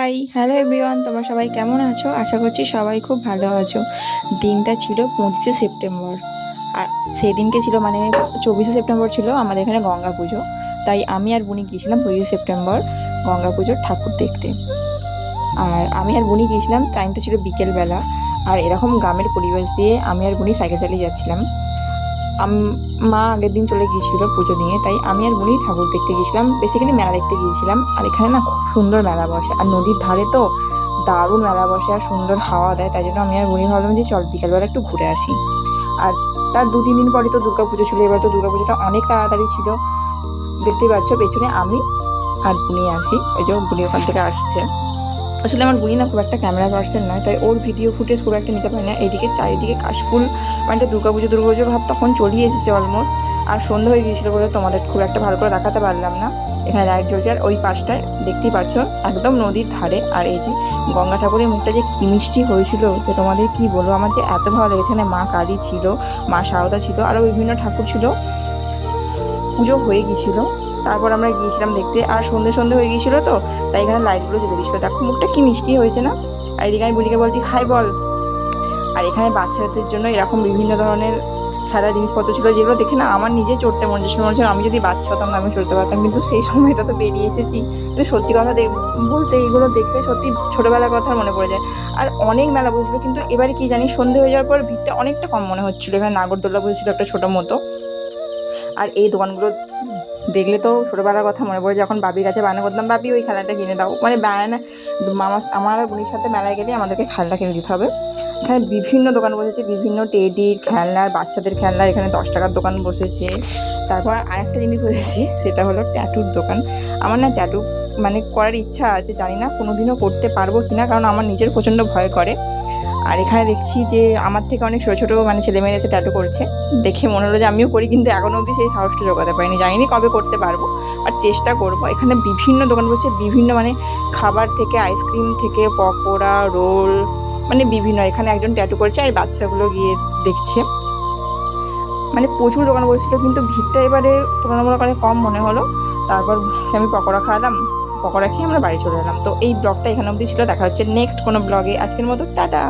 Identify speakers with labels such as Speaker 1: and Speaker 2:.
Speaker 1: High, hello everyone, তোমরা সবাই কেমন আছো? আশা করছি সবাই খুব ভালো আছো। দিনটা ছিল পঁচিশে সেপ্টেম্বর। আর সেদিনকে ছিল মানে চব্বিশে সেপ্টেম্বর ছিল আমাদের এখানে গঙ্গা পুজো। তাই আমি আর বুনি গিয়েছিলাম পঁচিশে সেপ্টেম্বর গঙ্গা পুজোর ঠাকুর দেখতে। আর আমি আর বুনি গিয়েছিলাম টাইমটা ছিল বিকেলবেলা। আর এরকম গ্রামের পরিবেশ দিয়ে আমি আর বুনি সাইকেল চালিয়ে যাচ্ছিলাম। মা আগের দিন চলে গিয়েছিল পুজো দিয়ে তাই আমি আর বুনি ঠাকুর দেখতে গিয়েছিলাম। বেসিক্যালি মেলা দেখতে গিয়েছিলাম। আর এখানে না খুব সুন্দর মেলা বসে। আর নদীর ধারে তো দারুণ মেলা বসে আর সুন্দর হাওয়া দেয়, তাই জন্য আমি আর বুনি ভাবলাম যে চল বিকালবেলা একটু ঘুরে আসি। আর তার দু, তিন দিন পরই তো দুর্গা পুজো ছিল। এবার তো দুর্গা পুজোটা অনেক তাড়াতাড়ি ছিল। দেখতেই পাচ্ছ পেছনে আমি আর বুনি আসি ওই যে বুনি ওখান থেকে আসছে। আসলে আমার বুনি না খুব একটা ক্যামেরা পার্সন নয়, তাই ওর ভিডিও ফুটেজ খুব একটা নিতে পারি না। এইদিকে চারিদিকে কাশফুল মানে দুর্গা পুজো দুর্গা পুজো ভাব তখন চলিয়ে এসেছে অলমোস্ট আর সন্ধ্যা হয়ে গিয়েছিল বলে তোমাদের খুব একটা ভালো করে দেখাতে পারলাম না। এখানে লাইট জ্বলছে আর ওই পাশটায় দেখতেই পাচ্ছ, একদম নদীর ধারে। আর এই যে গঙ্গা ঠাকুরের মুখটা যে কি মিষ্টি হয়েছিল, যে তোমাদের কি বলব, আমার যে এত ভালো লেগেছে এখানে মা কালী ছিল, মা শারদা ছিল আরও বিভিন্ন ঠাকুর ছিল। পুজো হয়ে গিয়েছিল। তারপর আমরা গিয়েছিলাম দেখতে, আর সন্ধে সন্ধে হয়ে গিয়েছিল তো, তাই এখানে লাইটগুলো জ্বলে দিয়েছিল। দেখো, মুখটা কি মিষ্টি হয়েছে না? আর এদিকে আমি বুড়িকে বলছি, হাই বল। আর এখানে বাচ্চাদের জন্য এরকম বিভিন্ন ধরনের খেলার জিনিসপত্র ছিল, যেগুলো দেখে না আমার নিজে চড়তে মনে হচ্ছে। মনে আমি যদি বাচ্চা হতাম আমি চড়তে পারতাম। কিন্তু সেই সময়টা তো বেরিয়ে এসেছি। কিন্তু সত্যি কথা বলতে এইগুলো দেখলে সত্যি ছোটোবেলার কথা মনে পড়ে যায়। আর অনেক মেলা বসেছিল, কিন্তু এবারে কি জানি, সন্ধে হয়ে যাওয়ার পর ভিড়টা অনেকটা কম মনে হচ্ছিল। এখানে নাগরদোল্লা বসেছিল একটা ছোটো মতো। আর এই দোকানগুলো দেখলে তো ছোটোবেলার কথা মনে পড়ে যখন বাবির কাছে বায়না করতাম, বাবি, ওই খেলাটা কিনে দাও। মানে বায়না, মামা, আমার বোনের সাথে মেলায় গেলে আমাদেরকে খেলনা কিনে দিতে হবে। এখানে বিভিন্ন দোকান বসেছে, বিভিন্ন টেডির খেলনার, বাচ্চাদের খেলনার, এখানে দশ টাকার দোকান বসেছে। তারপর আরেকটা জিনিস বসেছে, সেটা হলো ট্যাটুর দোকান। আমার না ট্যাটু মানে করার ইচ্ছা আছে, জানি না কোনোদিনও করতে পারব কিনা, কারণ আমার নিজের প্রচণ্ড ভয় করে। আর এখানে দেখছি যে আমার থেকে অনেক ছোটো ছোটো মানে ছেলেমেয়েরা এসে ট্যাটু করছে। দেখে মনে হলো যে আমিও করি, কিন্তু এখনও অবধি সেই সাহসটা জোগাতে পারিনি। জানিনি কবে করতে পারব আর চেষ্টা করব। এখানে বিভিন্ন দোকান বসে বিভিন্ন মানে খাবার থেকে আইসক্রিম থেকে, পকোড়া, রোল মানে বিভিন্ন। এখানে একজন ট্যাটু করছে আর বাচ্চাগুলো গিয়ে দেখছে। মানে প্রচুর দোকান বসেছিল, কিন্তু ভিড়টা এবারে তুলনামূলক অনেক কম মনে হলো। তারপর আমি পকোড়া খাওয়ালাম। পকোড়া খেয়ে আমরা বাড়ি চলে এলাম। তো এই ব্লগটা এখানে অবধি ছিল। দেখা হচ্ছে নেক্সট কোনো ব্লগে। আজকের মতো, টাটা।